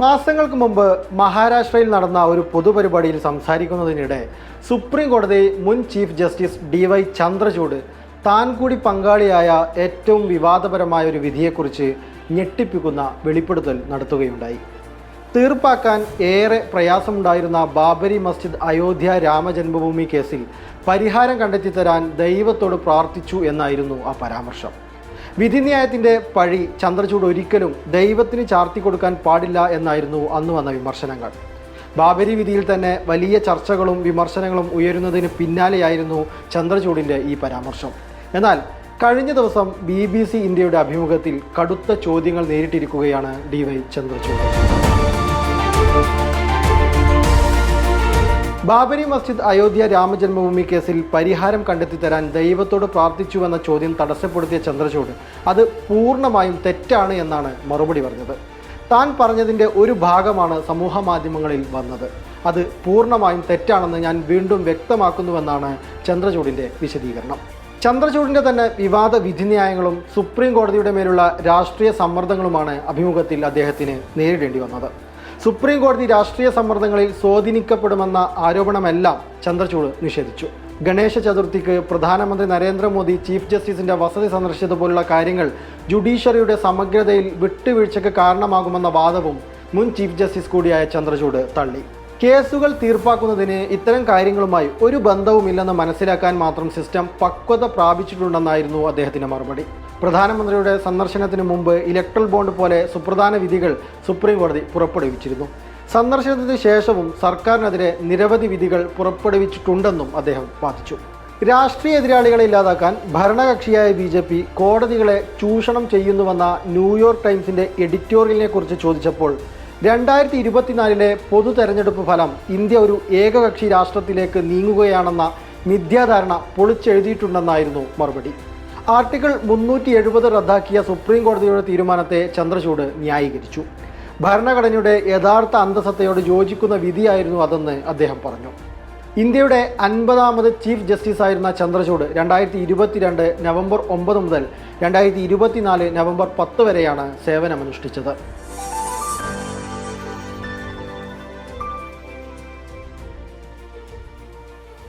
മാസങ്ങൾക്ക് മുമ്പ് മഹാരാഷ്ട്രയിൽ നടന്ന ഒരു പൊതുപരിപാടിയിൽ സംസാരിക്കുന്നതിനിടെ സുപ്രീം കോടതി മുൻ chief justice D Y Chandrachud താൻ കൂടി പങ്കാളിയായ ഏറ്റവും വിവാദപരമായ ഒരു വിധിയെക്കുറിച്ച് ഞെട്ടിപ്പിക്കുന്ന വെളിപ്പെടുത്തൽ നടത്തുകയുണ്ടായി. തീർപ്പാക്കാൻ ഏറെ പ്രയാസമുണ്ടായിരുന്ന ബാബരി മസ്ജിദ് അയോധ്യ രാമജന്മഭൂമി കേസിൽ പരിഹാരം കണ്ടെത്തി തരാൻ ദൈവത്തോട് പ്രാർത്ഥിച്ചു എന്നായിരുന്നു ആ പരാമർശം. വിധിന്യായത്തിന്റെ പഴി ചന്ദ്രചൂഡ് ഒരിക്കലും ദൈവത്തിന് ചാർത്തി കൊടുക്കാൻ പാടില്ല എന്നായിരുന്നു അന്ന് വന്ന വിമർശനങ്ങൾ. ബാബരി വിധിയിൽ തന്നെ വലിയ ചർച്ചകളും വിമർശനങ്ങളും ഉയരുന്നതിന് പിന്നാലെയായിരുന്നു ചന്ദ്രചൂടിന്റെ ഈ പരാമർശം. എന്നാൽ കഴിഞ്ഞ ദിവസം ബി ബി സി ഇന്ത്യയുടെ അഭിമുഖത്തിൽ കടുത്ത ചോദ്യങ്ങൾ നേരിട്ടിരിക്കുകയാണ് ഡി വൈ ചന്ദ്രചൂഡ്. ബാബരി മസ്ജിദ് അയോധ്യ രാമജന്മഭൂമി കേസിൽ പരിഹാരം കണ്ടെത്തി തരാൻ ദൈവത്തോട് പ്രാർത്ഥിച്ചുവെന്ന ചോദ്യം തടസ്സപ്പെടുത്തിയ ചന്ദ്രചൂഡ്. അത് പൂർണമായും തെറ്റാണ് എന്നാണ് മറുപടി പറഞ്ഞത്. താൻ പറഞ്ഞതിന്റെ ഒരു ഭാഗമാണ് സമൂഹ മാധ്യമങ്ങളിൽ വന്നത്. അത് പൂർണമായും തെറ്റാണെന്ന് ഞാൻ വീണ്ടും വ്യക്തമാക്കുന്നുവെന്നാണ് ചന്ദ്രചൂഡിന്റെ വിശദീകരണം. ചന്ദ്രചൂഡിന്റെ തന്നെ വിവാദ വിധിന്യായങ്ങളും സുപ്രീം കോടതിയുടെ മേലുള്ള രാഷ്ട്രീയ സമ്മർദ്ദങ്ങളുമാണ് അഭിമുഖത്തിൽ അദ്ദേഹത്തിന് നേരിടേണ്ടി വന്നത്. സുപ്രീം കോടതി രാഷ്ട്രീയ സമ്മർദ്ദങ്ങളിൽ സ്വാധീനിക്കപ്പെടുമെന്ന ആരോപണമെല്ലാം ചന്ദ്രചൂഡ് നിഷേധിച്ചു. ഗണേശ ചതുർത്ഥിക്ക് പ്രധാനമന്ത്രി നരേന്ദ്രമോദി ചീഫ് ജസ്റ്റിസിന്റെ വസതി സന്ദർശിച്ചതുപോലുള്ള കാര്യങ്ങൾ ജുഡീഷ്യറിയുടെ സമഗ്രതയിൽ വിട്ടുവീഴ്ചയ്ക്ക് കാരണമാകുമെന്ന വാദവും മുൻ ചീഫ് ജസ്റ്റിസ് കൂടിയായ ചന്ദ്രചൂഡ് തള്ളി. കേസുകൾ തീർപ്പാക്കുന്നതിന് ഇത്തരം കാര്യങ്ങളുമായി ഒരു ബന്ധവുമില്ലെന്ന് മനസ്സിലാക്കാൻ മാത്രം സിസ്റ്റം പക്വത പ്രാപിച്ചിട്ടുണ്ടെന്നായിരുന്നു അദ്ദേഹത്തിന്റെ മറുപടി. പ്രധാനമന്ത്രിയുടെ സന്ദർശനത്തിന് മുമ്പ് ഇലക്ട്രൽ ബോണ്ട് പോലെ സുപ്രധാന വിധികൾ സുപ്രീം കോടതി പുറപ്പെടുവിച്ചിരുന്നു. സന്ദർശനത്തിന് ശേഷവും സർക്കാരിനെതിരെ നിരവധി വിധികൾ പുറപ്പെടുവിച്ചിട്ടുണ്ടെന്നും അദ്ദേഹം വാദിച്ചു. രാഷ്ട്രീയ എതിരാളികളെ ഇല്ലാതാക്കാൻ ഭരണകക്ഷിയായ ബി ജെ പി കോടതികളെ ചൂഷണം ചെയ്യുന്നുവെന്ന ന്യൂയോർക്ക് ടൈംസിന്റെ എഡിറ്റോറിയലിനെ കുറിച്ച് ചോദിച്ചപ്പോൾ രണ്ടായിരത്തി ഇരുപത്തിനാലിലെ പൊതു തെരഞ്ഞെടുപ്പ് ഫലം ഇന്ത്യ ഒരു ഏകകക്ഷി രാഷ്ട്രത്തിലേക്ക് നീങ്ങുകയാണെന്ന മിഥ്യാധാരണ പൊളിച്ചെഴുതിയിട്ടുണ്ടെന്നായിരുന്നു മറുപടി. ആർട്ടിക്കിൾ മുന്നൂറ്റി എഴുപത് റദ്ദാക്കിയ സുപ്രീം കോടതിയുടെ തീരുമാനത്തെ ചന്ദ്രചൂഡ് ന്യായീകരിച്ചു. ഭരണഘടനയുടെ യഥാർത്ഥ അന്തസത്തയോട് യോജിക്കുന്ന വിധിയായിരുന്നു അതെന്ന് അദ്ദേഹം പറഞ്ഞു. ഇന്ത്യയുടെ അൻപതാമത് ചീഫ് ജസ്റ്റിസ് ആയിരുന്ന ചന്ദ്രചൂഡ് രണ്ടായിരത്തി ഇരുപത്തിരണ്ട് നവംബർ ഒമ്പത് മുതൽ രണ്ടായിരത്തി ഇരുപത്തിനാല് നവംബർ പത്ത് വരെയാണ് സേവനമനുഷ്ഠിച്ചത്.